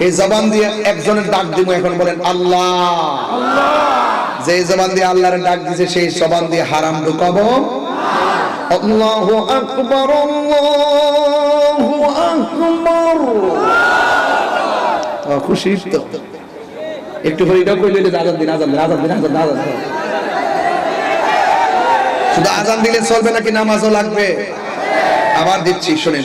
এই জবান দিয়ে একজনের ডাক দিব এখন বলেন আল্লাহ। যে জবান দিয়ে আল্লাহর ডাক দিছে সেই জবান দিয়ে হারাম ঢুকাবো আল্লাহু আকবার আল্লাহু আকবার। খুশি তো। একটু করে এটাও কইলে আজান দিন আজান দিন আজান দিন আজান আজান শুধু আজান দিলে চলবে নাকি নামাজও লাগবে? আবার দিচ্ছি শুনেন।